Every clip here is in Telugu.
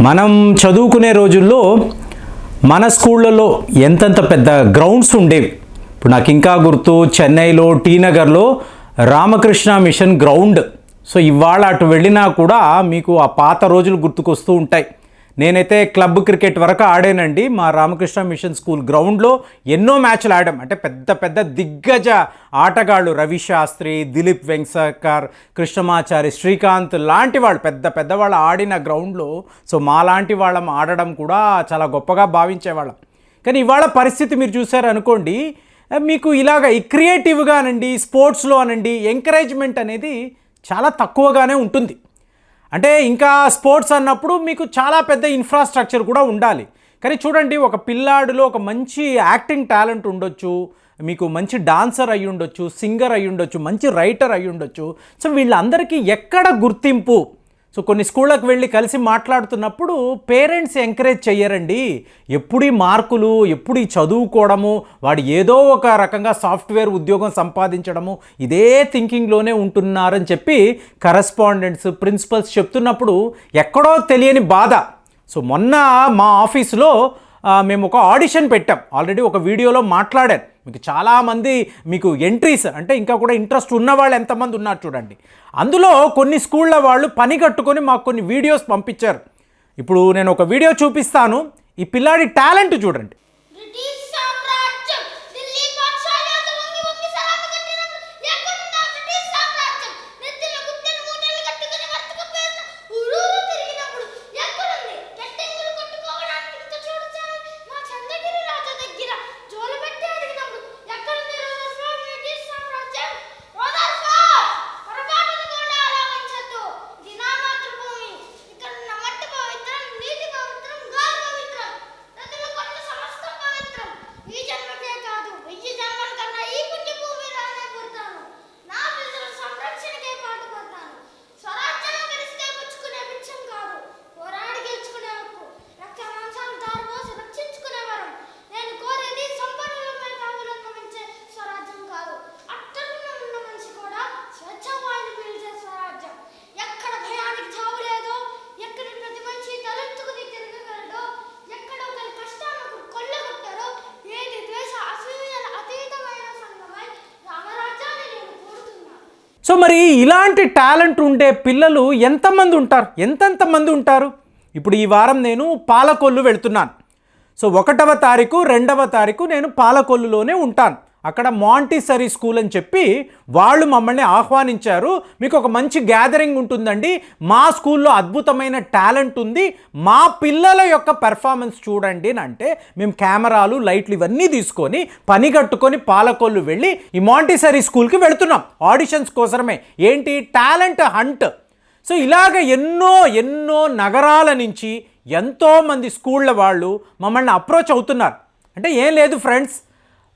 మనం చదువుకునే రోజుల్లో మన స్కూళ్ళలో ఎంతెంత పెద్ద గ్రౌండ్స్ ఉండేవి? ఇప్పుడు నాకు ఇంకా గుర్తు చెన్నైలో టీ నగర్లో రామకృష్ణ మిషన్ గ్రౌండ్. సో ఇవాళ అటు వెళ్ళినా కూడా మీకు ఆ పాత రోజులు గుర్తుకొస్తూ ఉంటాయి. నేనైతే క్లబ్ క్రికెట్ వరకు ఆడానండి. మా రామకృష్ణ మిషన్ స్కూల్ గ్రౌండ్లో ఎన్నో మ్యాచ్లు ఆడాం. అంటే పెద్ద పెద్ద దిగ్గజ ఆటగాళ్ళు రవి శాస్త్రి దిలీప్ వెంకసర్కర్ కృష్ణమాచారి శ్రీకాంత్ లాంటి వాళ్ళు పెద్ద పెద్దవాళ్ళు ఆడిన గ్రౌండ్లో. సో మా లాంటి వాళ్ళం ఆడడం కూడా చాలా గొప్పగా భావించేవాళ్ళం. కానీ ఇవాళ పరిస్థితి మీరు చూసారనుకోండి మీకు ఇలాగ ఈ క్రియేటివ్గా అనండి స్పోర్ట్స్లో అనండి ఎంకరేజ్మెంట్ అనేది చాలా తక్కువగానే ఉంటుంది. అంటే ఇంకా స్పోర్ట్స్ అన్నప్పుడు మీకు చాలా పెద్ద ఇన్ఫ్రాస్ట్రక్చర్ కూడా ఉండాలి. కానీ చూడండి ఒక పిల్లాడిలో ఒక మంచి యాక్టింగ్ టాలెంట్ ఉండొచ్చు మీకు మంచి డాన్సర్ అయి ఉండొచ్చు సింగర్ అయి ఉండొచ్చు మంచి రైటర్ అయి ఉండొచ్చు. సో వీళ్ళందరికీ ఎక్కడ గుర్తింపు? సో కొన్ని స్కూళ్ళకు వెళ్ళి కలిసి మాట్లాడుతున్నప్పుడు పేరెంట్స్ ఎంకరేజ్ చెయ్యరండి. ఎప్పుడు మార్కులు ఎప్పుడు చదువుకోవడము వాడు ఏదో ఒక రకంగా సాఫ్ట్వేర్ ఉద్యోగం సంపాదించడము ఇదే థింకింగ్లోనే ఉంటున్నారని చెప్పి కరస్పాండెంట్స్ ప్రిన్సిపల్స్ చెప్తున్నప్పుడు ఎక్కడో తెలియని బాధ. సో మొన్న మా ఆఫీసులో మేము ఒక ఆడిషన్ పెట్టాం. ఆల్రెడీ ఒక వీడియోలో మాట్లాడాను. మీకు చాలామంది మీకు ఎంట్రీస్ అంటే ఇంకా కూడా ఇంట్రెస్ట్ ఉన్న వాళ్ళు ఎంతమంది ఉన్నారు చూడండి. అందులో కొన్ని స్కూళ్ళ వాళ్ళు పని కట్టుకొని మాకు కొన్ని వీడియోస్ పంపించారు. ఇప్పుడు నేను ఒక వీడియో చూపిస్తాను. ఈ పిల్లాడి టాలెంట్ చూడండి. సో మరి ఇలాంటి టాలెంట్ ఉండే పిల్లలు ఎంతమంది ఉంటారు? ఎంతెంత మంది ఉంటారు? ఇప్పుడు ఈ వారం నేను పాలకొల్లు వెళ్తున్నాను. సో ఒకటవ తారీఖు రెండవ తారీఖు నేను పాలకొల్లులోనే ఉంటాను. అక్కడ మాంటిసరీ స్కూల్ అని చెప్పి వాళ్ళు మమ్మల్ని ఆహ్వానించారు. మీకు ఒక మంచి గ్యాదరింగ్ ఉంటుందండి. మా స్కూల్లో అద్భుతమైన టాలెంట్ ఉంది. మా పిల్లల యొక్క పెర్ఫార్మెన్స్ చూడండి అని అంటే మేము కెమెరాలు లైట్లు ఇవన్నీ తీసుకొని పని కట్టుకొని పాలకొల్లు వెళ్ళి ఈ మాంటిసరీ స్కూల్కి వెళుతున్నాం. ఆడిషన్స్ కోసమే. ఏంటి? టాలెంట్ హంట్ సో ఇలాగ ఎన్నో ఎన్నో నగరాల నుంచి ఎంతోమంది స్కూళ్ళ వాళ్ళు మమ్మల్ని అప్రోచ్ అవుతున్నారు. అంటే ఏం లేదు ఫ్రెండ్స్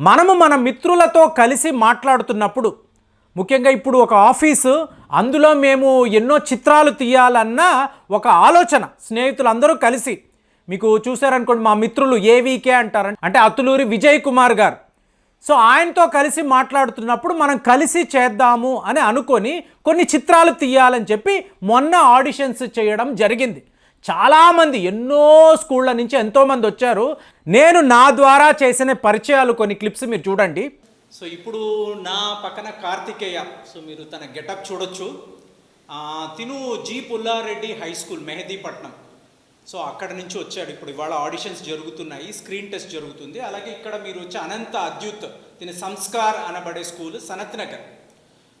మనము మన మిత్రులతో కలిసి మాట్లాడుతున్నప్పుడు ముఖ్యంగా ఇప్పుడు ఒక ఆఫీసు అందులో మేము ఎన్నో చిత్రాలు తీయాలన్న ఒక ఆలోచన స్నేహితులందరూ కలిసి. మీకు చూసారనుకోండి మా మిత్రులు ఏవీకే అంటారు. అంటే అతులూరి విజయ్ కుమార్ గారు. సో ఆయనతో కలిసి మాట్లాడుతున్నప్పుడు మనం కలిసి చేద్దాము అని అనుకొని కొన్ని చిత్రాలు తీయాలని చెప్పి మొన్న ఆడిషన్స్ చేయడం జరిగింది. చాలామంది ఎన్నో స్కూళ్ళ నుంచి ఎంతోమంది వచ్చారు. నేను నా ద్వారా చేసిన పరిచయాలు కొన్ని క్లిప్స్ మీరు చూడండి. సో ఇప్పుడు నా పక్కన కార్తికేయ సో మీరు తన గెటప్ చూడొచ్చు. తిను G Pullareddy high school Mehdipatnam. So అక్కడ నుంచి వచ్చాడు. ఇప్పుడు ఇవాళ ఆడిషన్స్ జరుగుతున్నాయి స్క్రీన్ టెస్ట్ జరుగుతుంది. అలాగే ఇక్కడ మీరు వచ్చి అనంత అద్యుత్ దీని సంస్కార్ అనబడే స్కూల్ సనత్ నగర్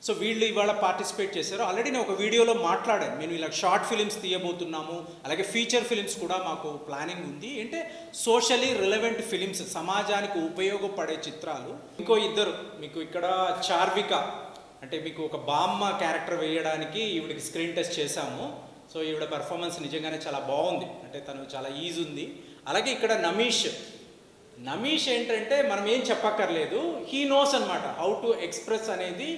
సో వీళ్ళు ఇవాళ పార్టిసిపేట్ చేశారు. ఆల్రెడీ నేను ఒక వీడియోలో మాట్లాడాను. మేము ఇలా షార్ట్ ఫిలిమ్స్ తీయబోతున్నాము. అలాగే ఫీచర్ ఫిలిమ్స్ కూడా మాకు ప్లానింగ్ ఉంది. అంటే సోషలీ రిలవెంట్ ఫిలిమ్స్ సమాజానికి ఉపయోగపడే చిత్రాలు. ఇంకో ఇద్దరు మీకు ఇక్కడ చార్విక అంటే మీకు ఒక బామ్మ క్యారెక్టర్ వేయడానికి ఈవిడికి స్క్రీన్ టెస్ట్ చేశాము. సో ఈవిడ పర్ఫార్మెన్స్ నిజంగానే చాలా బాగుంది. అంటే తను చాలా ఈజీ ఉంది. అలాగే ఇక్కడ నమీష్. నమీష్ ఏంటంటే మనం ఏం చెప్పక్కర్లేదు. హీ నోస్ అనమాట హౌ టు ఎక్స్ప్రెస్ అనేది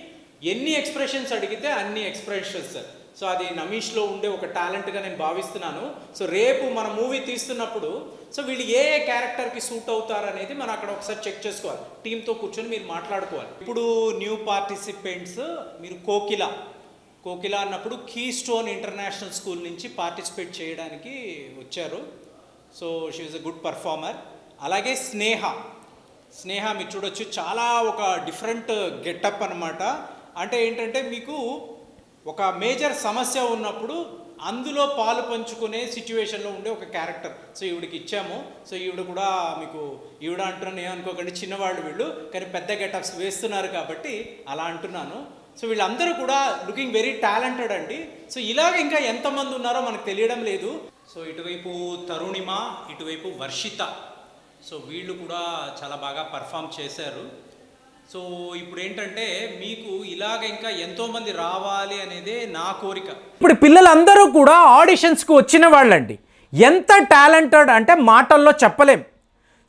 ఎన్ని ఎక్స్ప్రెషన్స్ అడిగితే అన్ని ఎక్స్ప్రెషన్స్ సో అది నమీష్లో ఉండే ఒక టాలెంట్గా నేను భావిస్తున్నాను. సో రేపు మన మూవీ తీస్తున్నప్పుడు సో వీళ్ళు ఏ ఏ క్యారెక్టర్కి సూట్ అవుతారు అనేది మనం అక్కడ ఒకసారి చెక్ చేసుకోవాలి. టీంతో కూర్చొని మీరు మాట్లాడుకోవాలి. ఇప్పుడు న్యూ పార్టిసిపెంట్స్ మీరు కోకిల. కోకిల అన్నప్పుడు కీ స్టోన్ ఇంటర్నేషనల్ స్కూల్ నుంచి పార్టిసిపేట్ చేయడానికి వచ్చారు. So she is a good performer అలాగే స్నేహ. స్నేహ మీరు చూడొచ్చు. చాలా ఒక డిఫరెంట్ గెటప్ అన్నమాట. అంటే ఏంటంటే మీకు ఒక మేజర్ సమస్య ఉన్నప్పుడు అందులో పాలు పంచుకునే సిచ్యువేషన్లో ఉండే ఒక క్యారెక్టర్. సో ఈవిడికి ఇచ్చాము. సో ఈవిడ కూడా మీకు ఈవిడ అంటున్నాను ఏమనుకోకండి చిన్నవాళ్ళు వీళ్ళు కానీ పెద్ద గెటప్స్ వేస్తున్నారు కాబట్టి అలా అంటున్నాను. సో వీళ్ళందరూ కూడా లుకింగ్ వెరీ టాలెంటెడ్ అండి. సో ఇలాగ ఇంకా ఎంతమంది ఉన్నారో మనకు తెలియడం లేదు. సో ఇటువైపు తరుణిమ ఇటువైపు వర్షిత. సో వీళ్ళు కూడా చాలా బాగా పర్ఫామ్ చేశారు. సో ఇప్పుడు ఏంటంటే మీకు ఇలాగ ఇంకా ఎంతోమంది రావాలి అనేదే నా కోరిక. ఇప్పుడు పిల్లలందరూ కూడా ఆడిషన్స్కి వచ్చిన వాళ్ళండి. ఎంత టాలెంటెడ్ అంటే మాటల్లో చెప్పలేం.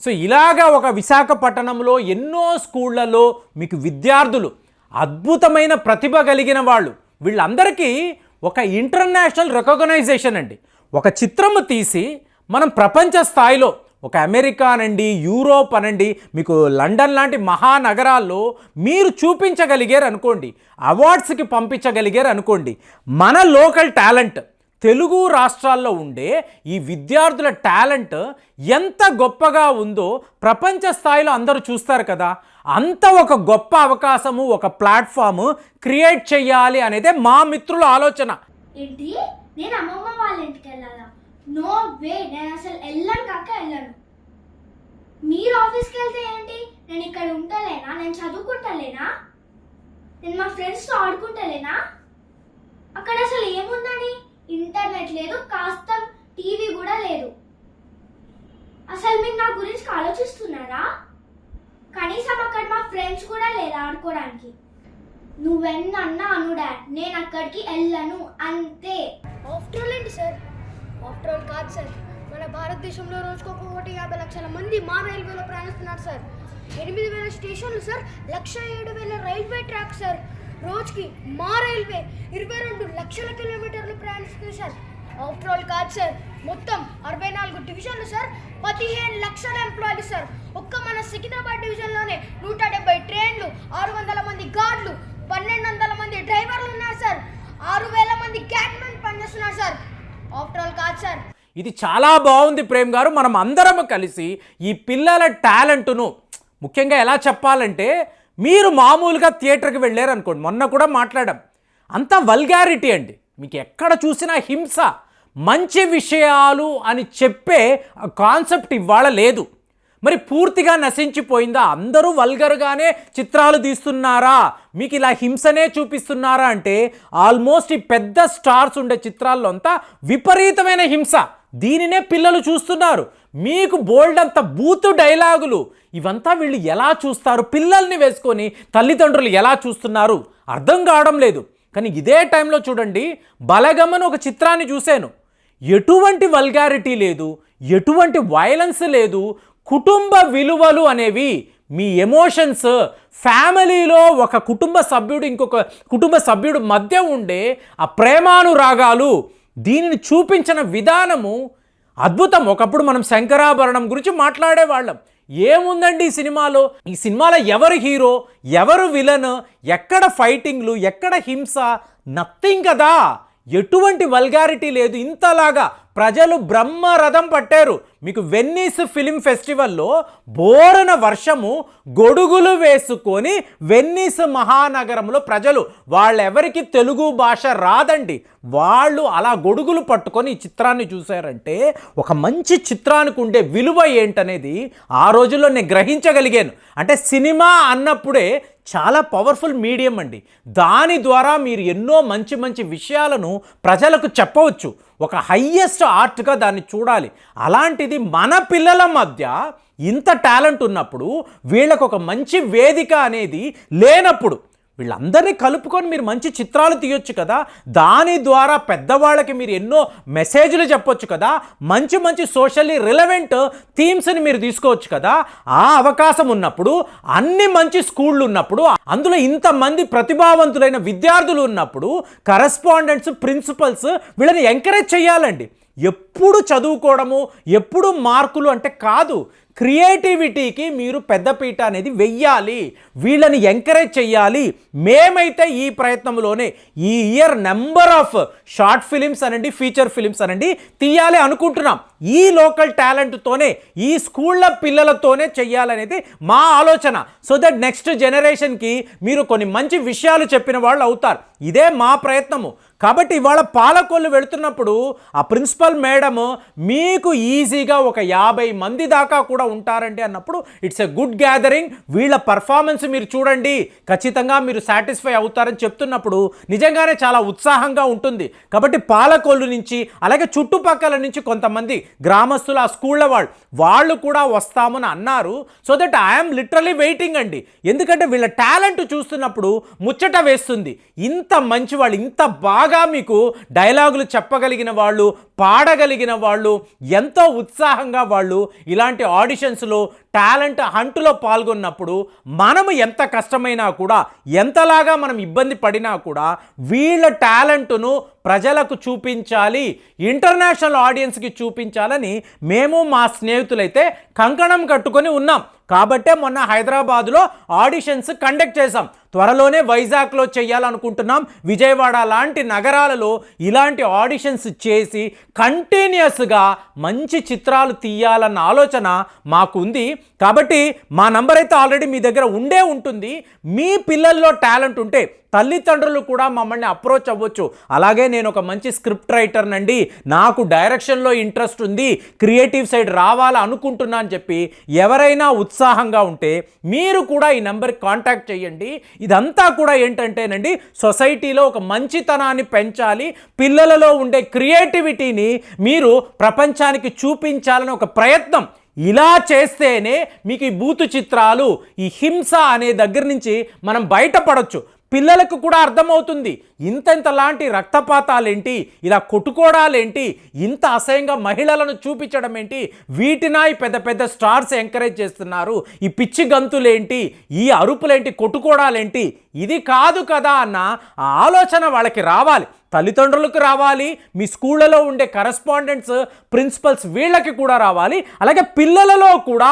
సో ఇలాగా ఒక విశాఖపట్నంలో ఎన్నో స్కూళ్ళలో మీకు విద్యార్థులు అద్భుతమైన ప్రతిభ కలిగిన వాళ్ళు వీళ్ళందరికీ ఒక ఇంటర్నేషనల్ రికగ్నైజేషన్ అండి. ఒక చిత్రము తీసి మనం ప్రపంచ స్థాయిలో ఒక అమెరికా అనండి యూరోప్ అనండి మీకు లండన్ లాంటి మహానగరాల్లో మీరు చూపించగలిగారు అనుకోండి అవార్డ్స్కి పంపించగలిగారు అనుకోండి మన లోకల్ టాలెంట్ తెలుగు రాష్ట్రాల్లో ఉండే ఈ విద్యార్థుల టాలెంట్ ఎంత గొప్పగా ఉందో ప్రపంచ స్థాయిలో అందరూ చూస్తారు కదా అంత ఒక గొప్ప అవకాశము ఒక ప్లాట్ఫామ్ క్రియేట్ చేయాలి అనేదే మా మిత్రుల ఆలోచన. ఏంటి? నేను అమ్మమ్మ వాళ్ళ ఇంటికి వెళ్ళాలా? నో వే నేను అసలు వెళ్ళను కాక వెళ్ళను. మీరు ఆఫీస్కి వెళ్తే ఏంటి? నేను ఇక్కడ ఉంటలేనా నేను చదువుకుంటలేనా? నేను మా ఫ్రెండ్స్తో ఆడుకుంటలేనా? అక్కడ అసలు ఏముందని? ఇంటర్నెట్ లేదు కాస్త టీవీ కూడా లేదు. అసలు మీరు నా గురించి ఆలోచిస్తున్నారా? కనీసం అక్కడ మా ఫ్రెండ్స్ కూడా లేరు ఆడుకోవడానికి. నువ్వెన్నన్నా అను అనుడా నేను అక్కడికి వెళ్ళను అంతే. ఆఫ్టర్ ఏంటి సార్? ఆఫ్టర్ ఆల్ కాదు సార్. మన భారతదేశంలో రోజుకు ఒక కోటి యాభై లక్షల మంది మా రైల్వేలో ప్రయాణిస్తున్నారు సార్. ఎనిమిది వేల స్టేషన్లు సార్ లక్ష ఏడు వేల రైల్వే ట్రాక్ సార్. రోజుకి మా రైల్వే ఇరవై రెండు లక్షల కిలోమీటర్లు ప్రయాణిస్తుంది సార్. ఆఫ్టర్ ఆల్ కాదు సార్ మొత్తం అరవై నాలుగు డివిజన్లు సార్ పదిహేను లక్షల ఎంప్లాయీలు సార్. ఒక్క మన సికింద్రాబాద్ డివిజన్లోనే నూట డెబ్బై ట్రైన్లు ఆరు వందల మంది గార్డులు పన్నెండు వందల మంది డ్రైవర్లు ఉన్నారు సార్. ఆరు వేల మంది క్యాట్మెన్ పనిచేస్తున్నారు సార్. ఆఫ్టర్ ఆల్ కాదు సార్ ఇది చాలా బాగుంది ప్రేమ్ గారు. మనం అందరం కలిసి ఈ పిల్లల టాలెంట్ను ముఖ్యంగా ఎలా చెప్పాలంటే మీరు మామూలుగా థియేటర్కి వెళ్ళారు అనుకోండి మొన్న కూడా మాట్లాడాం. అంత వల్గారిటీ అండి. మీకు ఎక్కడ చూసినా హింస మంచి విషయాలు అని చెప్పే కాన్సెప్ట్ ఇవాళ లేదు. మరి పూర్తిగా నశించిపోయిందా? అందరూ వల్గర్గానే చిత్రాలు తీస్తున్నారా? మీకు ఇలా హింసనే చూపిస్తున్నారా అంటే ఆల్మోస్ట్ ఈ పెద్ద స్టార్స్ ఉండే చిత్రాల్లో అంతా విపరీతమైన హింస. దీనినే పిల్లలు చూస్తున్నారు. మీకు బోల్డ్ అంత బూతు డైలాగులు. ఇవంతా వీళ్ళు ఎలా చూస్తారు? పిల్లల్ని వేసుకొని తల్లిదండ్రులు ఎలా చూస్తున్నారు? అర్థం కావడం లేదు. కానీ ఇదే టైంలో చూడండి బలగమ్మను ఒక చిత్రాన్ని చూశాను. ఎటువంటి వల్గారిటీ లేదు ఎటువంటి వైలెన్స్ లేదు కుటుంబ విలువలు అనేవి మీ ఎమోషన్స్. ఫ్యామిలీలో ఒక కుటుంబ సభ్యుడు ఇంకొక కుటుంబ సభ్యుడు మధ్య ఉండే ఆ ప్రేమానురాగాలు దీనిని చూపించిన విధానము అద్భుతం. ఒకప్పుడు మనం శంకరాభరణం గురించి మాట్లాడేవాళ్ళం. ఏముందండి ఈ సినిమాలో? ఈ సినిమాలో ఎవరు హీరో? ఎవరు విలన్? ఎక్కడ ఫైటింగ్లు? ఎక్కడ హింస? నథింగ్ కదా! ఎటువంటి వల్గారిటీ లేదు. ఇంతలాగా ప్రజలు బ్రహ్మరథం పట్టారు. మీకు వెన్నీస్ ఫిలిం ఫెస్టివల్లో బోరన వర్షము గొడుగులు వేసుకొని వెన్నీస్ మహానగరంలో ప్రజలు వాళ్ళెవరికి తెలుగు భాష రాదండి. వాళ్ళు అలా గొడుగులు పట్టుకొని ఈ చిత్రాన్ని చూశారంటే ఒక మంచి చిత్రానికి ఉండే విలువ ఏంటనేది ఆ రోజుల్లో నేను గ్రహించగలిగాను. అంటే సినిమా అన్నప్పుడే చాలా పవర్ఫుల్ మీడియం అండి. దాని ద్వారా మీరు ఎన్నో మంచి మంచి విషయాలను ప్రజలకు చెప్పవచ్చు. ఒక హయ్యెస్ట్ ఆర్ట్గా దాన్ని చూడాలి. అలాంటిది మన పిల్లల మధ్య ఇంత టాలెంట్ ఉన్నప్పుడు వీళ్ళకు ఒక మంచి వేదిక అనేది లేనప్పుడు వీళ్ళందరినీ కలుపుకొని మీరు మంచి చిత్రాలు తీయొచ్చు కదా. దాని ద్వారా పెద్దవాళ్ళకి మీరు ఎన్నో మెసేజ్లు చెప్పొచ్చు కదా. మంచి మంచి సోషల్లీ రిలవెంట్ థీమ్స్ని మీరు తీసుకోవచ్చు కదా. ఆ అవకాశం ఉన్నప్పుడు అన్ని మంచి స్కూళ్ళు ఉన్నప్పుడు అందులో ఇంతమంది ప్రతిభావంతులైన విద్యార్థులు ఉన్నప్పుడు కరస్పాండెంట్స్ ప్రిన్సిపల్స్ వీళ్ళని ఎంకరేజ్ చేయాలండి. ఎప్పుడు చదువుకోవడము ఎప్పుడు మార్కులు అంటే కాదు. క్రియేటివిటీకి మీరు పెద్దపీట అనేది వెయ్యాలి. వీళ్ళని ఎంకరేజ్ చెయ్యాలి. మేమైతే ఈ ప్రయత్నంలోనే ఈ year number of short films అనండి ఫీచర్ ఫిలిమ్స్ అనండి తీయాలి అనుకుంటున్నాం. ఈ లోకల్ టాలెంట్తోనే ఈ స్కూళ్ళ పిల్లలతోనే చెయ్యాలనేది మా ఆలోచన. సో దట్ నెక్స్ట్ జనరేషన్కి మీరు కొన్ని మంచి విషయాలు చెప్పిన వాళ్ళు అవుతారు. ఇదే మా ప్రయత్నము. కాబట్టి ఇవాళ పాలకొల్లు వెళుతున్నప్పుడు ఆ ప్రిన్సిపల్ మేడము మీకు ఈజీగా ఒక యాభై మంది దాకా కూడా ఉంటారండి అన్నప్పుడు ఇట్స్ ఎ గుడ్ గ్యాదరింగ్ వీళ్ళ పర్ఫార్మెన్స్ మీరు చూడండి. ఖచ్చితంగా మీరు సాటిస్ఫై అవుతారని చెప్తున్నప్పుడు నిజంగానే చాలా ఉత్సాహంగా ఉంటుంది. కాబట్టి పాలకొల్లు నుంచి అలాగే చుట్టుపక్కల నుంచి కొంతమంది గ్రామస్తులు ఆ స్కూళ్ళ వాళ్ళు వాళ్ళు కూడా వస్తామని అన్నారు. So that I'm literally waiting అండి. ఎందుకంటే వీళ్ళ టాలెంట్ చూస్తున్నప్పుడు ముచ్చట వేస్తుంది. ఇంత మంచి వాళ్ళు ఇంత బాగా మీకు డైలాగులు చెప్పగలిగిన వాళ్ళు పాడగలిగిన వాళ్ళు ఎంతో ఉత్సాహంగా వాళ్ళు ఇలాంటి ఆడిషన్స్లో టాలెంట్ హంటులో పాల్గొన్నప్పుడు మనము ఎంత కష్టమైనా కూడా ఎంతలాగా మనం ఇబ్బంది పడినా కూడా వీళ్ళ టాలెంట్ను ప్రజలకు చూపించాలి ఇంటర్నేషనల్ ఆడియన్స్కి చూపించాలని మేము మా స్నేహితులైతే కంకణం కట్టుకొని ఉన్నాం. కాబట్టే మొన్న హైదరాబాద్లో ఆడిషన్స్ కండక్ట్ చేశాం. త్వరలోనే వైజాగ్లో చేయాలనుకుంటున్నాం. విజయవాడ లాంటి నగరాలలో ఇలాంటి ఆడిషన్స్ చేసి కంటిన్యూస్గా మంచి చిత్రాలు తీయాలన్న ఆలోచన మాకుంది. కాబట్టి మా నంబర్ అయితే ఆల్రెడీ మీ దగ్గర ఉండే ఉంటుంది. మీ పిల్లల్లో టాలెంట్ ఉంటే తల్లిదండ్రులు కూడా మమ్మల్ని అప్రోచ్ అవ్వచ్చు. అలాగే నేను ఒక మంచి స్క్రిప్ట్ రైటర్నండి నాకు డైరెక్షన్లో ఇంట్రెస్ట్ ఉంది. క్రియేటివ్ సైడ్ రావాలా అనుకుంటున్నా అని చెప్పి ఎవరైనా ఉత్సాహంగా ఉంటే మీరు కూడా ఈ నెంబర్కి కాంటాక్ట్ చేయండి. ఇదంతా కూడా ఏంటంటేనండి సొసైటీలో ఒక మంచితనాన్ని పెంచాలి. పిల్లలలో ఉండే క్రియేటివిటీని మీరు ప్రపంచానికి చూపించాలని ఒక ప్రయత్నం ఇలా చేస్తేనే మీకు ఈ బూతు చిత్రాలు ఈ హింస అనే దగ్గర నుంచి మనం బయటపడవచ్చు పిల్లలకు కూడా అర్థమవుతుంది. ఇంతలాంటి లాంటి రక్తపాతాలేంటి? ఇలా కొట్టుకోవడాలేంటి ఇంత అసహ్యంగా మహిళలను చూపించడం ఏంటి వీటినాయి పెద్ద పెద్ద స్టార్స్ ఎంకరేజ్ చేస్తున్నారు. ఈ పిచ్చి గంతులేంటి? ఈ అరుపులేంటి? కొట్టుకోవడాలేంటి ఇది కాదు కదా అన్న ఆలోచన వాళ్ళకి రావాలి. తల్లిదండ్రులకు రావాలి మీ స్కూళ్ళలో ఉండే కరస్పాండెంట్స్ ప్రిన్సిపల్స్ వీళ్ళకి కూడా రావాలి అలాగే పిల్లలలో కూడా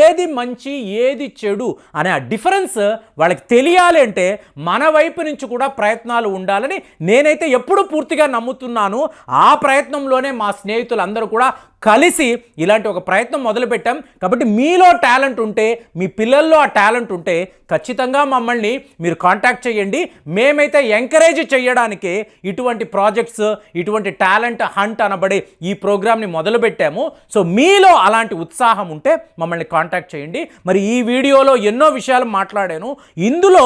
ఏది మంచి ఏది చెడు అనే ఆ డిఫరెన్స్ వాళ్ళకి తెలియాలి అంటే మన వైపు నుంచి కూడా ప్రయత్నాలు ఉండాలని నేనైతే ఎప్పుడు పూర్తిగా నమ్ముతున్నాను. ఆ ప్రయత్నంలోనే మా స్నేహితులందరూ కూడా కలిసి ఇలాంటి ఒక ప్రయత్నం మొదలుపెట్టాం. కాబట్టి మీలో టాలెంట్ ఉంటే మీ పిల్లల్లో ఆ టాలెంట్ ఉంటే ఖచ్చితంగా మమ్మల్ని మీరు కాంటాక్ట్ చేయండి. మేమైతే ఎంకరేజ్ చేయడానికి ఇటువంటి ప్రాజెక్ట్స్ ఇటువంటి టాలెంట్ హంట్ అనబడే ఈ ప్రోగ్రామ్ని మొదలుపెట్టాము. సో మీలో అలాంటి ఉత్సాహం ఉంటే మమ్మల్ని కాంటాక్ట్ చేయండి. మరి ఈ వీడియోలో ఎన్నో విషయాలు మాట్లాడాను. ఇందులో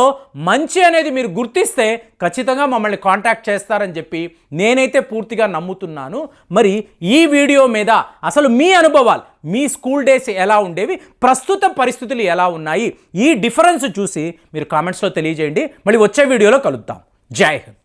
మంచి అనేది మీరు గుర్తిస్తే ఖచ్చితంగా మమ్మల్ని కాంటాక్ట్ చేస్తారని చెప్పి నేనైతే పూర్తిగా నమ్ముతున్నాను. మరి ఈ వీడియో మీద అసలు మీ అనుభవాలు మీ స్కూల్ డేస్ ఎలా ఉండేవి ప్రస్తుత పరిస్థితులు ఎలా ఉన్నాయి ఈ డిఫరెన్స్ చూసి మీరు కామెంట్స్లో తెలియజేయండి. మళ్ళీ వచ్చే వీడియోలో కలుద్దాం. జై హింద్.